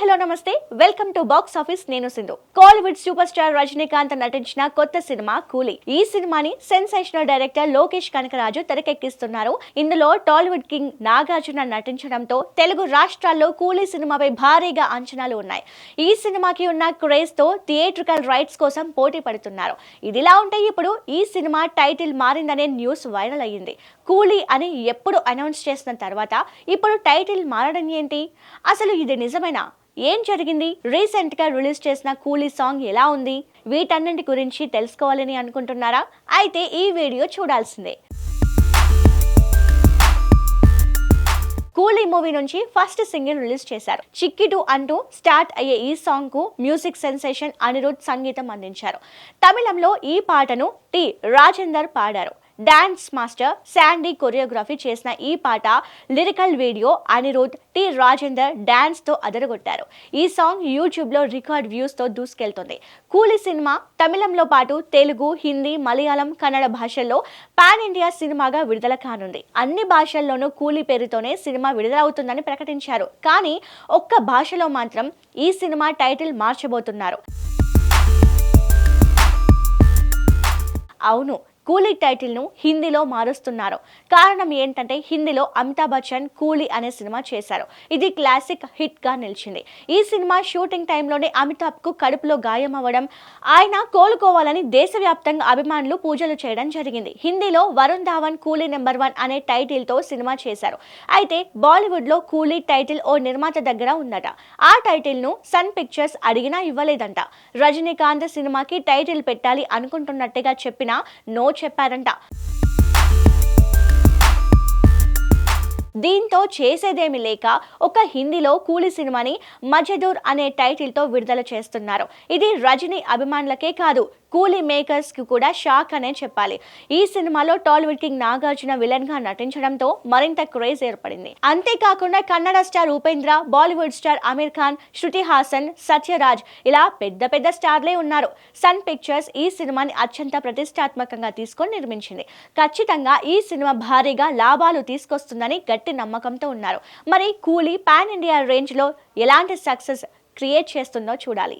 Hello నమస్తే. Welcome to box office నేను Sindhu. Kollywood super star Rajinikanth నటించిన కొత్త సినిమా కూలీ. ఈ సినిమాని సెన్సేషనల్ డైరెక్టర్ లోకేష్ కనకరాజు తెరకెక్కిస్తున్నారు. ఇందులో టాలీవుడ్ కింగ్ నాగార్జున నటించడంతో తెలుగు రాష్ట్రాల్లో కూలీ సినిమాపై భారీగా అంచనాలు ఉన్నాయి. ఈ సినిమాకి ఉన్న క్రేజ్తో థియేట్రికల్ రైట్స్ కోసం పోటీ పడుతున్నారు. ఇదిలా ఉంటే ఇప్పుడు ఈ సినిమా టైటిల్ మారిందనే న్యూస్ వైరల్ అయ్యింది. కూలీ అని ఎప్పుడు అనౌన్స్ చేసిన తర్వాత ఇప్పుడు టైటిల్ మారడం ఏంటి? అసలు ఇది నిజమేనా? ఏం జరిగింది? రీసెంట్గా రిలీజ్ చేసిన కూలీ సాంగ్ ఎలా ఉంది? వీటన్నింటి గురించి తెలుసుకోవాలని అనుకుంటున్నారా? అయితే ఈ వీడియో చూడాల్సిందే. కూలీ మూవీ నుంచి ఫస్ట్ సింగిల్ రిలీజ్ చేశారు. చిక్కిటు అంటూ స్టార్ట్ అయ్యే ఈ సాంగ్కు మ్యూజిక్ సెన్సేషన్ అనిరుద్ సంగీతం అందించారు. తమిళంలో ఈ పాటను టి. రాజేందర్ పాడారు. డాన్స్ మాస్టర్ శాండీ కొరియోగ్రఫీ చేసిన ఈ పాట lyrical video Anirudh T Rajender dance అదరగొట్టారు. ఈ సాంగ్ యూట్యూబ్లో రికార్డ్ వ్యూస్తో దూసుకెళ్తుంది. కూలి సినిమా తమిళంలో పాటు తెలుగు హిందీ మలయాళం కన్నడ భాషల్లో పాన్ ఇండియా సినిమాగా విడుదల కానుంది. అన్ని భాషల్లోనూ కూలీ పేరుతోనే సినిమా విడుదలవుతుందని ప్రకటించారు. కానీ ఒక్క భాషలో మాత్రం ఈ సినిమా టైటిల్ మార్చబోతున్నారు. అవును కూలీ టైటిల్ను హిందీలో మారుస్తున్నారు. కారణం ఏంటంటే హిందీలో అమితాబ్ బచ్చన్ కూలీ అనే సినిమా చేశారు. ఇది క్లాసిక్ హిట్గా నిలిచింది. ఈ సినిమా షూటింగ్ టైంలోనే అమితాబ్కు కడుపులో గాయం అవ్వడం ఆయన కోలుకోవాలని దేశవ్యాప్తంగా అభిమానులు పూజలు చేయడం జరిగింది. హిందీలో వరుణ్ ధావన్ కూలీ నెంబర్ వన్ అనే టైటిల్తో సినిమా చేశారు. అయితే బాలీవుడ్లో కూలీ టైటిల్ ఓ నిర్మాత దగ్గర ఉందట. ఆ టైటిల్ను సన్ పిక్చర్స్ అడిగినా ఇవ్వలేదంట. రజనీకాంత్ సినిమాకి టైటిల్ పెట్టాలి అనుకుంటున్నట్టుగా చెప్పినా నో చెప్పారంట. దీంతో చేసేదేమి లేక ఒక హిందీలో కూలి సినిమాని మజదూర్ అనే టైటిల్తో విడుదల చేస్తున్నారు. ఇది రజనీ అభిమానులకే కాదు కూలీ మేకర్స్కి కూడా షాక్ అనే చెప్పాలి. ఈ సినిమాలో టాలీవుడ్ కింగ్ నాగార్జున విలన్గా నటించడంతో మరింత క్రేజ్ ఏర్పడింది. అంతేకాకుండా కన్నడ స్టార్ ఉపేంద్ర బాలీవుడ్ స్టార్ అమీర్ ఖాన్ శృతి హాసన్ సత్యరాజ్ ఇలా పెద్ద పెద్ద స్టార్లే ఉన్నారు. సన్ పిక్చర్స్ ఈ సినిమాని అత్యంత ప్రతిష్టాత్మకంగా తీసుకొని నిర్మించింది. ఖచ్చితంగా ఈ సినిమా భారీగా లాభాలు తీసుకొస్తుందని గట్టి నమ్మకంతో ఉన్నారు. మరి కూలీ పాన్ ఇండియా రేంజ్లో ఎలాంటి సక్సెస్ క్రియేట్ చేస్తుందో చూడాలి.